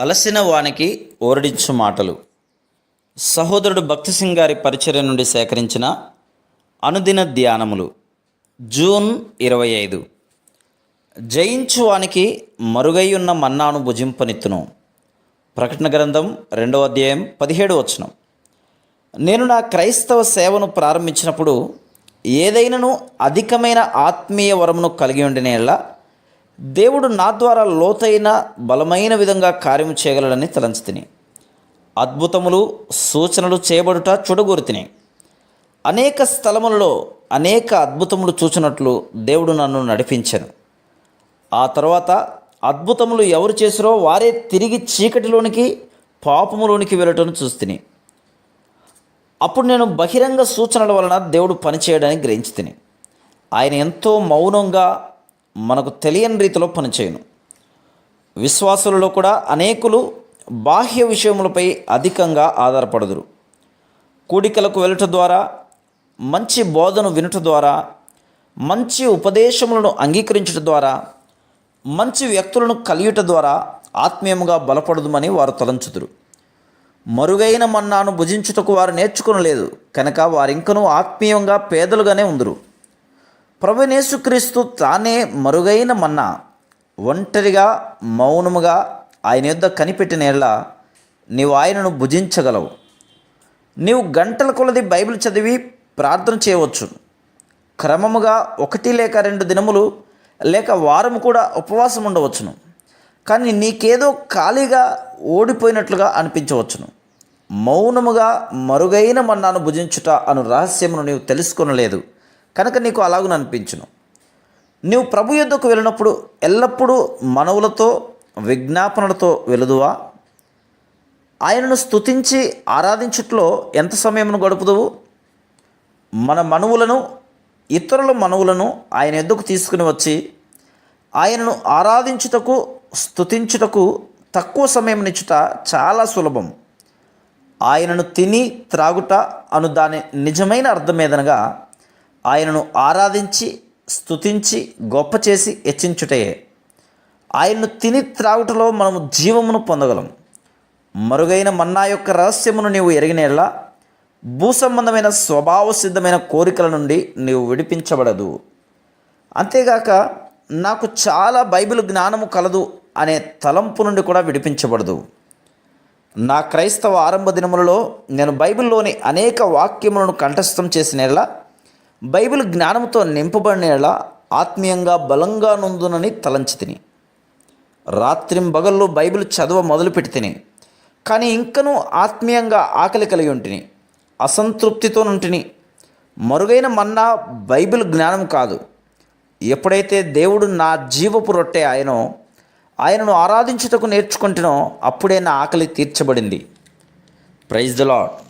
అలసిన వానికి ఓరడించు మాటలు. సహోదరుడు భక్తి సింగ్ గారి పరిచర్య నుండి సేకరించిన అనుదిన ధ్యానములు. జూన్ ఇరవై ఐదు. జయించు వానికి మరుగై ఉన్న మన్నాను భుజింపనిత్తును. ప్రకటన గ్రంథం రెండవ అధ్యాయం పదిహేడు వచనం. నేను నా క్రైస్తవ సేవను ప్రారంభించినప్పుడు ఏదైనాను అధికమైన ఆత్మీయ వరమును కలిగి ఉండిన దేవుడు నా ద్వారా లోతైన బలమైన విధంగా కార్యము చేయగలడని తలంచుతిని అద్భుతములు సూచనలు చేయబడుట చూడగోరుతిని అనేక స్థలములలో అనేక అద్భుతములు చూచినట్లు దేవుడు నన్ను నడిపించాను. ఆ తర్వాత అద్భుతములు ఎవరు చేసిరో వారే తిరిగి చీకటిలోనికి పాపములోనికి వెళ్ళటం చూస్తుని అప్పుడు నేను బహిరంగ సూచనల వలన దేవుడు పనిచేయడానికి గ్రహించి తిని. ఆయన ఎంతో మౌనంగా మనకు తెలియని రీతిలో పనిచేయను. విశ్వాసులలో కూడా అనేకులు బాహ్య విషయములపై అధికంగా ఆధారపడదురు. కూడికలకు వెళ్ళట ద్వారా మంచి బోధను వినుట ద్వారా మంచి ఉపదేశములను అంగీకరించడం ద్వారా మంచి వ్యక్తులను కలియుట ద్వారా ఆత్మీయముగా బలపడదుమని వారు తలంచుదురు. మరుగైన మన్నాను భుజించుటకు వారు నేర్చుకునలేదు కనుక వారింకనూ ఆత్మీయంగా పేదలుగానే ఉందరు. ప్రభునేసుక్రీస్తు తానే మరుగైన మన్నా ఒంటరిగా మౌనముగా ఆయన యొద్ద కనిపెట్టిన ఎడల నీవు ఆయనను భుజించగలవు. నీవు గంటల కొలది బైబిల్ చదివి ప్రార్థన చేయవచ్చు. క్రమముగా ఒకటి లేక రెండు దినములు లేక వారం కూడా ఉపవాసం ఉండవచ్చును. కానీ నీకేదో ఖాళీగా ఓడిపోయినట్లుగా అనిపించవచ్చును. మౌనముగా మరుగైన మన్నాను భుజించుట అను రహస్యమును నీవు తెలుసుకొనలేదు. కనుక నీకు అలాగున అనిపించును. నీవు ప్రభు యుద్ధకు వెళ్ళినప్పుడు ఎల్లప్పుడూ మనవులతో విజ్ఞాపనలతో వెలుదువా ఆయనను స్తుతించి ఆరాధించుట్లో ఎంత సమయమును గడుపుదువు? మన మనవులను ఇతరుల మనవులను ఆయన ఎద్దుకు తీసుకుని వచ్చి ఆయనను ఆరాధించుటకు స్తుతించుటకు తక్కువ సమయంనిచ్చుట చాలా సులభం. ఆయనను తిని త్రాగుట అను దాని నిజమైన అర్థమేదనగా ఆయనను ఆరాధించి స్తుతించి గొప్ప చేసి హెచ్చించుటయే. ఆయన్ను తిని త్రాగుటలో మనము జీవమును పొందగలం మరుగైన మన్నా యొక్క రహస్యమును నీవు ఎరిగినేలా భూసంబంధమైన స్వభావ సిద్ధమైన కోరికల నుండి నీవు విడిపించబడదు. అంతేగాక నాకు చాలా బైబిల్ జ్ఞానము కలదు అనే తలంపు నుండి కూడా విడిపించబడదు. నా క్రైస్తవ ఆరంభ దినములలో నేను బైబిల్లోని అనేక వాక్యములను కంఠస్థం చేసినేలా బైబిల్ జ్ఞానంతో నింపబడినేలా ఆత్మీయంగా బలంగా నుందునని తలంచి తిని. రాత్రింబగళ్ళు బైబిల్ చదవ మొదలుపెట్టి తిని. కానీ ఇంకనూ ఆత్మీయంగా ఆకలి కలిగి ఉంటిని అసంతృప్తితో నుంటిని. మరుగైన మన్నా బైబిల్ జ్ఞానం కాదు. ఎప్పుడైతే దేవుడు నా జీవపు రొట్టె ఆయనో ఆయనను ఆరాధించుటకు నేర్చుకుంటునో అప్పుడే నా ఆకలి తీర్చబడింది. Praise the lord